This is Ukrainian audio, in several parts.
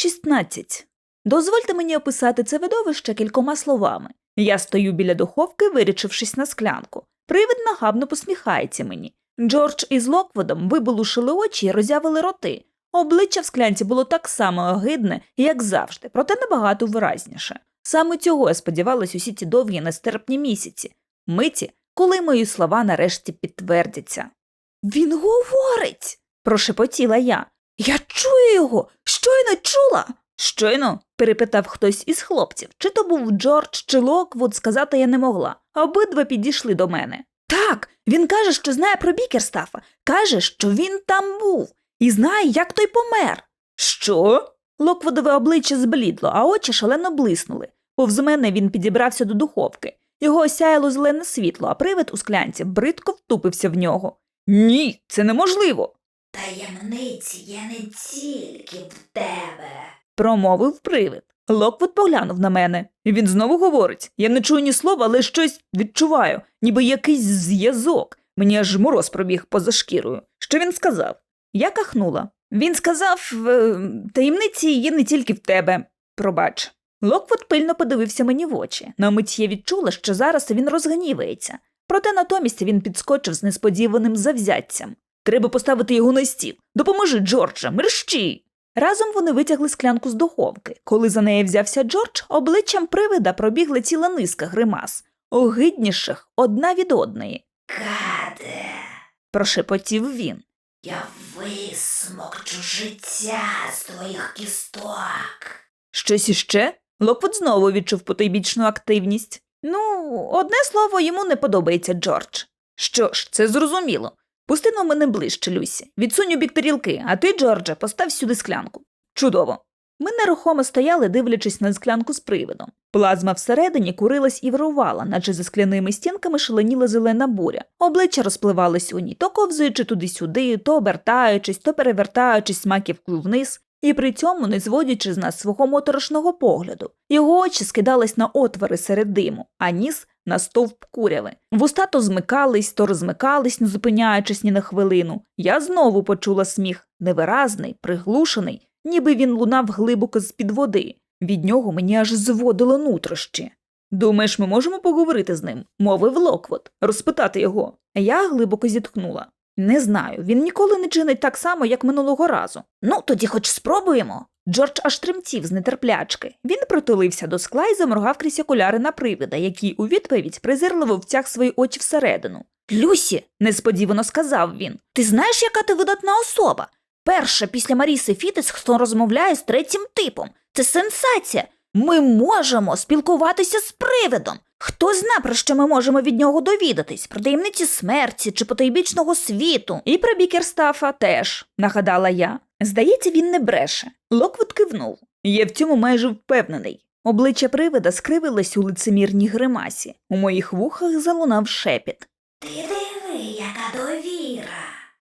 16. Дозвольте мені описати це видовище кількома словами. Я стою біля духовки, вирічившись на склянку. Привид нахабно посміхається мені. Джордж із Локводом виболушили очі і роззявили роти. Обличчя в склянці було так само огидне, як завжди, проте набагато виразніше. Саме цього я сподівалась усі ті довгі нестерпні місяці, миті, коли мої слова нарешті підтвердяться. Він говорить. прошепотіла я. Я чую його, щойно чула. Щойно? перепитав хтось із хлопців. Чи то був Джордж, чи Локвуд, сказати я не могла. Обидва підійшли до мене. Так, він каже, що знає про Бікерстафа, каже, що він там був, і знає, як той помер. Що? Локвудове обличчя зблідло, а очі шалено блиснули. Повз мене він підібрався до духовки. Його осяяло зелене світло, а привид у склянці бридко втупився в нього. Ні, це неможливо. Таємниці є не тільки в тебе. промовив привид. Локвуд поглянув на мене. І він знову говорить: я не чую ні слова, але щось відчуваю, ніби якийсь зв'язок. Мені аж мороз пробіг поза шкірою. Що він сказав? Я кахнула. Він сказав «Е, таємниці є не тільки в тебе. Пробач. Локвуд пильно подивився мені в очі. На мить я відчула, що зараз він розгнівається. Проте натомість він підскочив з несподіваним завзяттям. Треба поставити його на стіл. Допоможи, Джордже, мерщій. Разом вони витягли склянку з духовки. Коли за неї взявся Джордж, обличчям привида пробігла ціла низка гримас, огидніших одна від одної. Каде, Прошепотів він. я висмокчу життя з твоїх кісток. Щось іще? Локвуд знову відчув потойбічну активність. Ну, одне слово йому не подобається Джордж. Що ж, це зрозуміло. Пусти на мене ближче, Люсі. Відсунь бік тарілки, а ти, Джордже, постав сюди склянку. Чудово. Ми нерухомо стояли, дивлячись на склянку з привидом. Плазма всередині курилась і вирувала, наче за скляними стінками шаленіла зелена буря. Обличчя розпливались у ній, то ковзуючи туди-сюди, то обертаючись, то перевертаючись маківкою вниз, і при цьому не зводячи з нас свого моторошного погляду. Його очі скидались на отвори серед диму, а ніс на стовп куряви. Вуста то змикались, то розмикались, не зупиняючись ні на хвилину. Я знову почула сміх, невиразний, приглушений, ніби він лунав глибоко з-під води. Від нього мені аж зводило нутрощі. Думаєш, ми можемо поговорити з ним? мовив Локвот, розпитати його. Я глибоко зітхнула. Не знаю, він ніколи не чинить так само, як минулого разу. Ну, тоді хоч спробуємо. Джордж аж тремтів з нетерплячки. Він притулився до скла і заморгав крізь окуляри на привида, який у відповідь презирливо втяг свої очі всередину. Люсі, несподівано сказав він, ти знаєш, яка ти видатна особа? Перша після Маріси Фітис, хто розмовляє з третім типом. Це сенсація. Ми можемо спілкуватися з привидом. Хто зна, про що ми можемо від нього довідатись? Про таємниці смерті чи потайбічного світу. І про Бікерстафа теж, нагадала я. Здається, він не бреше. Локвуд кивнув. Я в цьому майже впевнений. Обличчя привида скривилось у лицемірній гримасі. У моїх вухах залунав шепіт. Ти диви, яка довіра.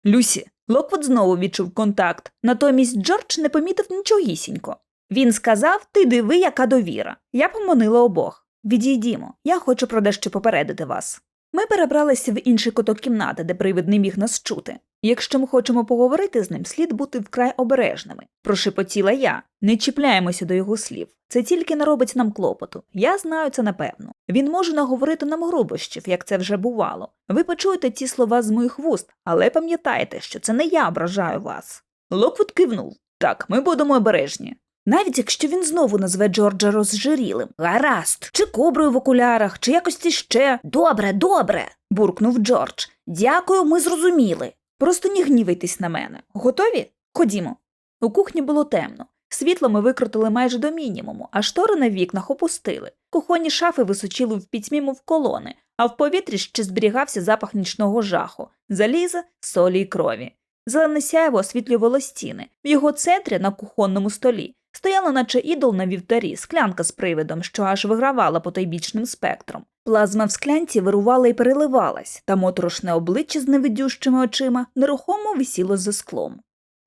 Люсі, Локвуд знову відчув контакт, натомість Джордж не помітив нічогісінько. Він сказав Ти диви, яка довіра. Я поманила обох. Відійдімо, я хочу про дещо попередити вас. Ми перебралися в інший куток кімнати, де привид не міг нас чути. Якщо ми хочемо поговорити з ним, слід бути вкрай обережними. Прошепотіла я. Не чіпляємося до його слів. Це тільки наробить нам клопоту. Я знаю це напевно. Він може наговорити нам грубощів, як це вже бувало. Ви почуєте ті слова з моїх вуст, але пам'ятайте, що це не я ображаю вас. Локвуд кивнув. Так, ми будемо обережні. Навіть якщо він знову назве Джорджа розжирілим, гаразд, чи коброю в окулярах, чи якось іще. Добре, добре. буркнув Джордж. Дякую, ми зрозуміли. Просто не гнівайтесь на мене. Готові? Ходімо. У кухні було темно. Світло ми викрутили майже до мінімуму, а штори на вікнах опустили. Кухонні шафи височили в пітьмі, мов колони, а в повітрі ще зберігався запах нічного жаху, заліза, солі й крові. Зелене сяйво освітлювало стіни. В його центрі на кухонному столі стояла, наче ідол на вівтарі, склянка з привидом, що аж вигравала потойбічним спектром. Плазма в склянці вирувала і переливалась, та моторошне обличчя з невидющими очима нерухомо висіло за склом.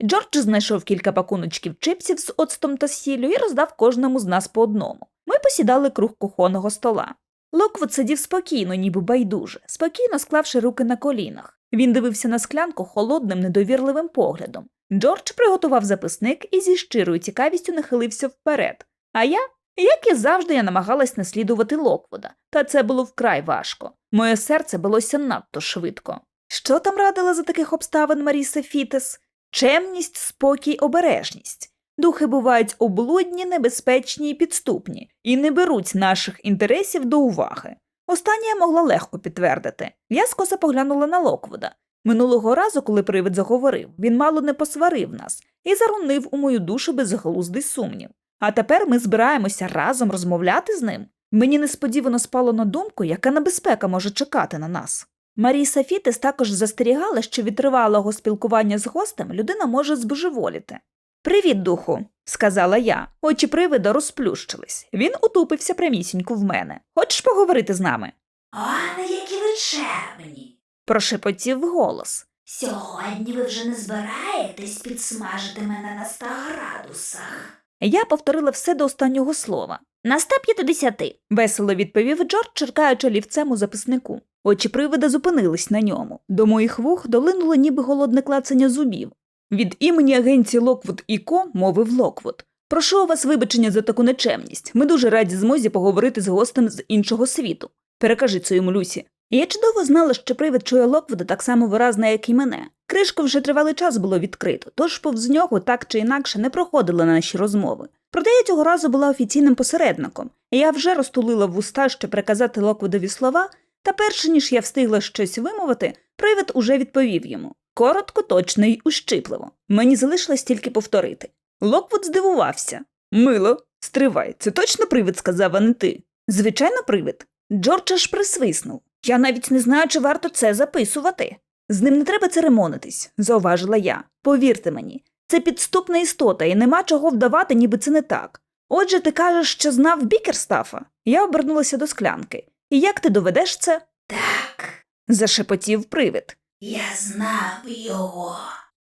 Джордж знайшов кілька пакуночків чипсів з оцтом та сіллю і роздав кожному з нас по одному. Ми посідали круг кухонного стола. Локвуд сидів спокійно, ніби байдуже, спокійно склавши руки на колінах. Він дивився на склянку холодним, недовірливим поглядом. Джордж приготував записник і зі щирою цікавістю нахилився вперед. А я, як і завжди, я намагалась наслідувати Локвуда, та це було вкрай важко. Моє серце билося надто швидко. Що там радила за таких обставин Маріса Фітес? Чемність, спокій, обережність. Духи бувають облудні, небезпечні і підступні, і не беруть наших інтересів до уваги. Останнє я могла легко підтвердити. Я скоса поглянула на Локвуда. Минулого разу, коли привид заговорив, він мало не посварив нас і зарунив у мою душу безглуздий сумнів. А тепер ми збираємося разом розмовляти з ним. Мені несподівано спало на думку, яка небезпека може чекати на нас. Маріса Фітес також застерігала, що від тривалого спілкування з гостем людина може збожеволіти. Привіт, духу, сказала я. Очі привида розплющились. Він утупився прямісінько в мене. Хочеш поговорити з нами? О, які ви чемні. Прошепотів голос. Сьогодні ви вже не збираєтесь підсмажити мене на 100 градусах. Я повторила все до останнього слова. На 150, весело відповів Джордж, черкаючи олівцем у записнику. Очі привида зупинились на ньому. До моїх вух долинуло ніби голодне клацання зубів. Від імені агенції Локвуд і Ко мовив Локвуд. Прошу у вас вибачення за таку нечемність. Ми дуже раді змозі поговорити з гостем з іншого світу. Перекажи це йому Люсі. Я чудово знала, що привид чує Локвуда так само виразно, як і мене. Кришку вже тривалий час було відкрито, тож повз нього так чи інакше не проходили наші розмови. Проте я цього разу була офіційним посередником, я вже розтулила вуста, щоб приказати Локвудові слова, та перше ніж я встигла щось вимовити, привид уже відповів йому. Коротко, точно й ущипливо. Мені залишилось тільки повторити. Локвуд здивувався. Мило, стривай, це точно привид сказав, а не ти. Звичайно, привид. Джордж аж присвиснув. Я навіть не знаю, чи варто це записувати. З ним не треба церемонитись, зауважила я. Повірте мені, це підступна істота, і нема чого вдавати, ніби це не так. Отже, ти кажеш, що знав Бікерстафа? Я обернулася до склянки. І як ти доведеш це? Так, зашепотів привид. я знав його.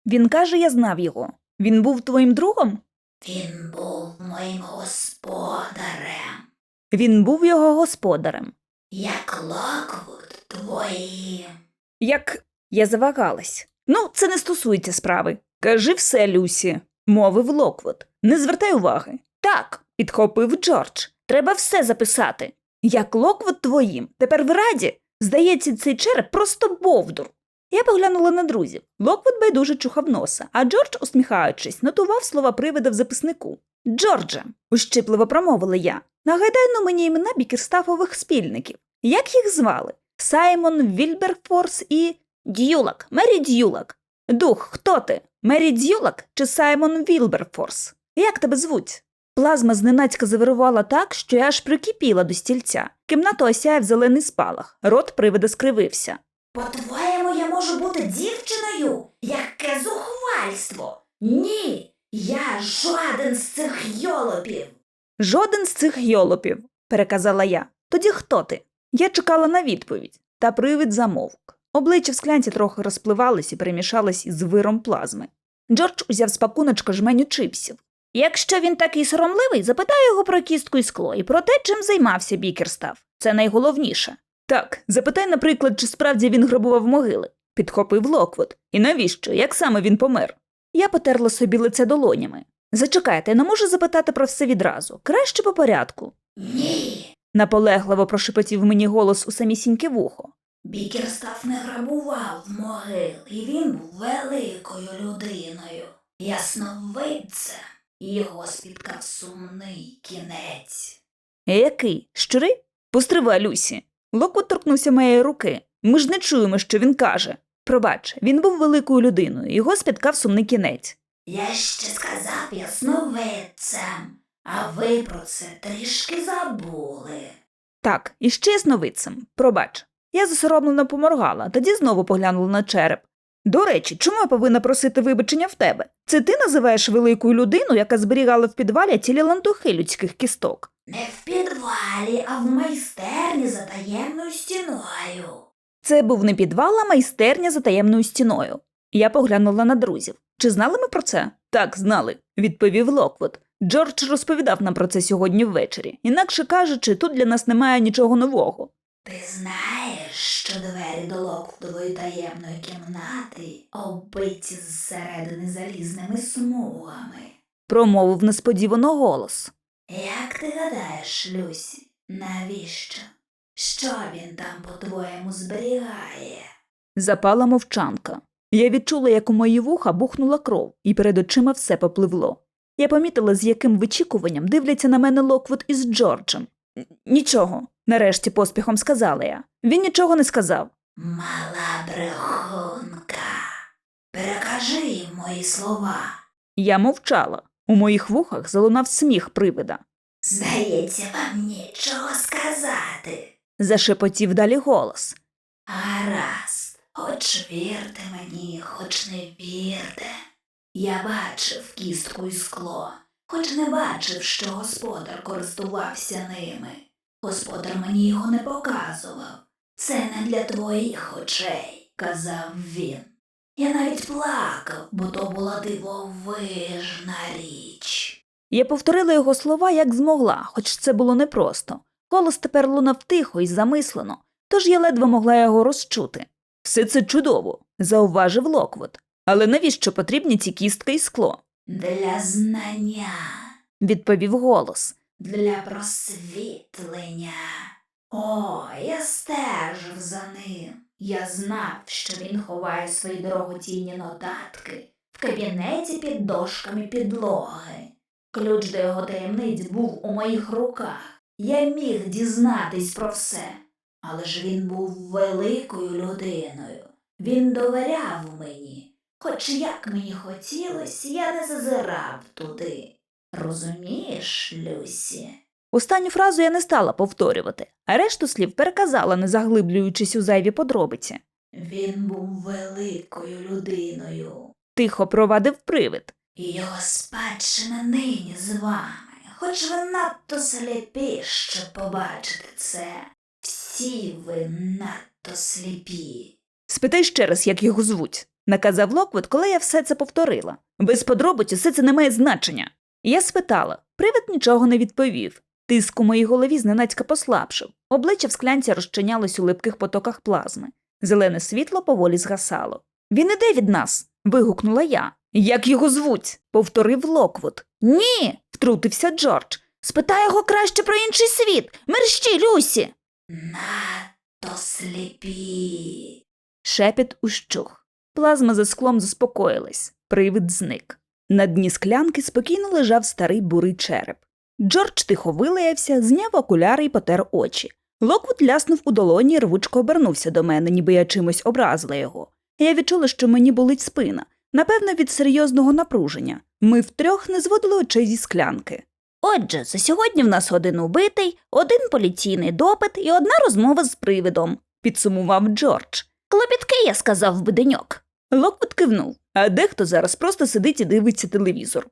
Він каже, я знав його. Він був твоїм другом? Він був моїм господарем, Він був його господарем. Як Локвуд твоїм. Як я завагалась. Ну, це не стосується справи. Кажи все, Люсі, мовив Локвуд. Не звертай уваги. Так, підхопив Джордж. Треба все записати. Як Локвуд твоїм. Тепер ви раді? Здається, цей череп просто бовдур. Я поглянула на друзів. Локвуд байдуже чухав носа, а Джордж, усміхаючись, нотував слова привида в записнику. Джордже, ущипливо промовила я. Нагадай ну мені імена бікерстафових спільників. Як їх звали? Саймон Вільберфорс і Д'юлак, Мері Д'юлак. Дух, хто ти? Мері Д'юлак чи Саймон Вілберфорс? Як тебе звуть? Плазма зненацька завирувала так, що я аж прикипіла до стільця. Кімнату осяяв зелений спалах, рот привида скривився. По-твоєму, я можу бути дівчиною? Яке зухвальство? Ні, я жоден з цих йолопів. Жоден з цих йолопів, переказала я. Тоді хто ти? Я чекала на відповідь, та привид замовк. Обличчя в склянці трохи розпливались і перемішались із виром плазми. Джордж узяв з пакуночка жменю чипсів. Якщо він такий соромливий, запитай його про кістку і скло і про те, чим займався Бікерстав. Це найголовніше. Так, запитай, наприклад, чи справді він грабував могили, підхопив Локвуд. І навіщо? Як саме він помер? Я потерла собі лице долонями. Зачекайте, я не можу запитати про все відразу. Краще по порядку. Ні, Наполегливо прошепотів мені голос у самісіньке вухо. Бікерстав не грабував могил, і він був великою людиною, ясновидцем. Його спіткав сумний кінець. Який? Щурий? Постривай, Люсі. Локвуд торкнувся моєї руки. Ми ж не чуємо, що він каже. Пробач, він був великою людиною, його спіткав сумний кінець. Я ще сказав ясновидцем, а ви про це трішки забули. Так, і ще ясновидцем. Пробач. Я засоромлено поморгала, тоді знову поглянула на череп. До речі, чому я повинна просити вибачення в тебе? Це ти називаєш великою людину, яка зберігала в підвалі цілі лантухи людських кісток. Не в підвалі, а в майстерні за таємною стіною. Це був не підвал, а майстерня за таємною стіною. Я поглянула на друзів. Чи знали ми про це? Так, знали, відповів Локвуд. Джордж розповідав нам про це сьогодні ввечері. Інакше кажучи, тут для нас немає нічого нового. Ти знаєш, що двері до Локвудової таємної кімнати оббиті зсередини залізними смугами. Промовив несподівано голос. Як ти гадаєш, Люсі, навіщо? Що він там, по-твоєму, зберігає? Запала мовчанка. Я відчула, як у мої вуха бухнула кров, і перед очима все попливло. Я помітила, з яким вичікуванням дивляться на мене Локвуд із Джорджем. Нічого, нарешті поспіхом сказала я. Він нічого не сказав. Мала брехунка. Перекажи їм мої слова. Я мовчала. У моїх вухах залунав сміх привида. Здається, вам нічого сказати. Зашепотів далі голос. Гаразд, хоч вірте мені, хоч не вірте. Я бачив кістку і скло, хоч не бачив, що господар користувався ними. Господар мені його не показував. Це не для твоїх очей, казав він. Я навіть плакав, бо то була дивовижна річ. Я повторила його слова, як змогла, хоч це було непросто. Голос тепер лунав тихо і замислено, тож я ледве могла його розчути. Все це чудово, зауважив Локвуд. Але навіщо потрібні ці кістки і скло? Для знання. відповів голос. для просвітлення. О, я стежив за ним. Я знав, що він ховає свої дорогоцінні нотатки в кабінеті під дошками підлоги. Ключ до його таємниць був у моїх руках. Я міг дізнатись про все. Але ж він був великою людиною. Він довіряв мені. Хоч як мені хотілося, я не зазирав туди. Розумієш, Люсі? Останню фразу я не стала повторювати, а решту слів переказала, не заглиблюючись у зайві подробиці. Він був великою людиною, Тихо провадив привид. його спадщина нині з вами, хоч ви надто сліпі, щоб побачити це. Всі ви надто сліпі. Спитай ще раз, як його звуть, наказав Локвуд, коли я все це повторила. Без подробиць усе це не має значення. Я спитала, привид нічого не відповів. Тиск у моїй голові зненацька послабшив. Обличчя в склянці розчинялось у липких потоках плазми. Зелене світло поволі згасало. Він іде від нас. вигукнула я. Як його звуть? повторив Локвуд. Ні. втрутився Джордж. Спитай його краще про інший світ. Мерщі, Люсі. Надто сліпі. Шепіт ущух. Плазма за склом заспокоїлась. Привид зник. На дні склянки спокійно лежав старий бурий череп. Джордж тихо вилаявся, зняв окуляри і потер очі. Локвуд ляснув у долоні і рвучко обернувся до мене, ніби я чимось образила його. Я відчула, що мені болить спина, напевно, від серйозного напруження. Ми втрьох не зводили очей зі склянки. Отже, за сьогодні в нас один убитий, один поліційний допит і одна розмова з привидом, підсумував Джордж. Клопітки, я сказав би деньок. Локвуд кивнув, а дехто зараз просто сидить і дивиться телевізор.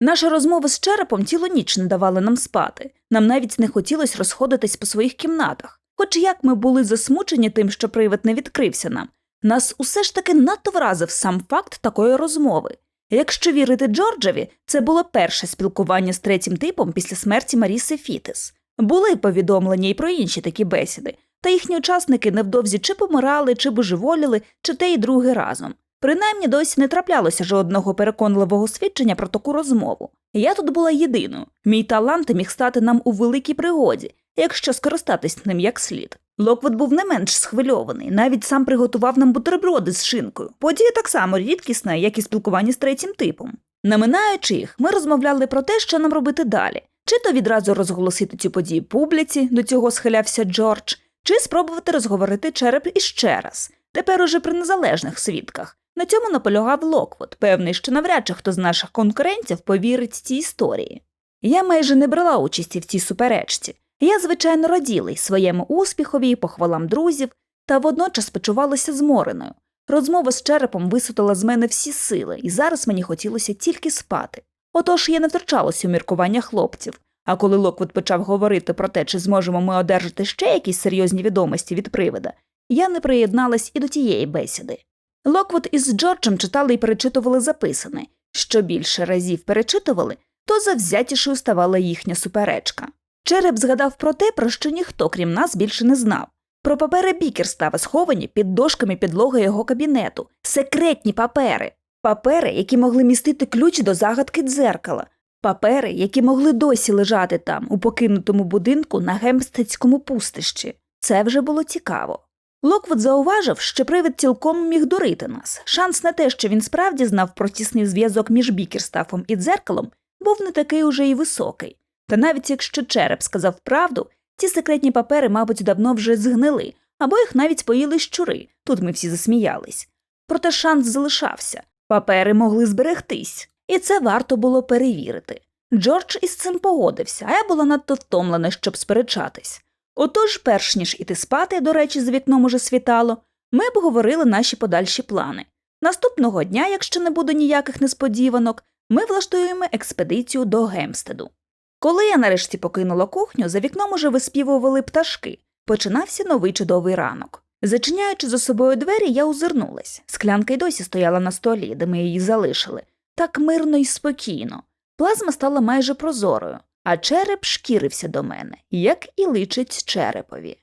Наша розмова з черепом цілу ніч не давала нам спати. Нам навіть не хотілося розходитись по своїх кімнатах. Хоч як ми були засмучені тим, що привид не відкрився нам, нас усе ж таки надто вразив сам факт такої розмови. Якщо вірити Джорджеві, це було перше спілкування з третім типом після смерті Маріси Фітес. Були повідомлення і про інші такі бесіди, та їхні учасники невдовзі чи помирали, чи божеволіли, чи те і друге разом. Принаймні досі не траплялося жодного переконливого свідчення про таку розмову. Я тут була єдиною. Мій талант міг стати нам у великій пригоді, якщо скористатись ним як слід. Локвуд був не менш схвильований, навіть сам приготував нам бутерброди з шинкою. Подія так само рідкісна, як і спілкування з третім типом. Наминаючи їх, ми розмовляли про те, що нам робити далі, чи то відразу розголосити цю подію публіці, до цього схилявся Джордж, чи спробувати розговорити череп іще раз, тепер уже при незалежних свідках. На цьому наполягав Локвуд, певний, що навряд чи хто з наших конкурентів повірить цій історії. Я майже не брала участі в цій суперечці. Я, звичайно, раділа й своєму успіхові і похвалам друзів, та водночас почувалася змореною. Розмова з черепом висутила з мене всі сили, і зараз мені хотілося тільки спати. Отож я не втручалася у міркування хлопців. А коли Локвуд почав говорити про те, чи зможемо ми одержати ще якісь серйозні відомості від привида, я не приєдналась і до тієї бесіди. Локвуд із Джорджем читали і перечитували записане. Що більше разів перечитували, то завзятішою ставала їхня суперечка. Череп згадав про те, про що ніхто, крім нас, більше не знав. про папери Бікерстава, сховані під дошками підлоги його кабінету, секретні папери, папери, які могли містити ключ до загадки дзеркала, папери, які могли досі лежати там, у покинутому будинку на гемстецькому пустищі. Це вже було цікаво. Локвуд зауважив, що привид цілком міг дурити нас. Шанс на те, що він справді знав про тісний зв'язок між Бікерстафом і дзеркалом, був не такий уже й високий. Та навіть якщо череп сказав правду, ці секретні папери, мабуть, давно вже згнили, або їх навіть поїли щури. Тут ми всі засміялись. Проте шанс залишався. Папери могли зберегтись, і це варто було перевірити. Джордж із цим погодився, а я була надто втомлена, щоб сперечатись. Отож, перш ніж іти спати, до речі, за вікном уже світало, ми обговорили наші подальші плани. Наступного дня, якщо не буде ніяких несподіванок, ми влаштуємо експедицію до Гемстеду. Коли я нарешті покинула кухню, за вікном уже виспівували пташки. Починався новий чудовий ранок. Зачиняючи за собою двері, я озирнулась. Склянка й досі стояла на столі, де ми її залишили. Так мирно і спокійно. Плазма стала майже прозорою, а череп шкірився до мене, як і личить черепові.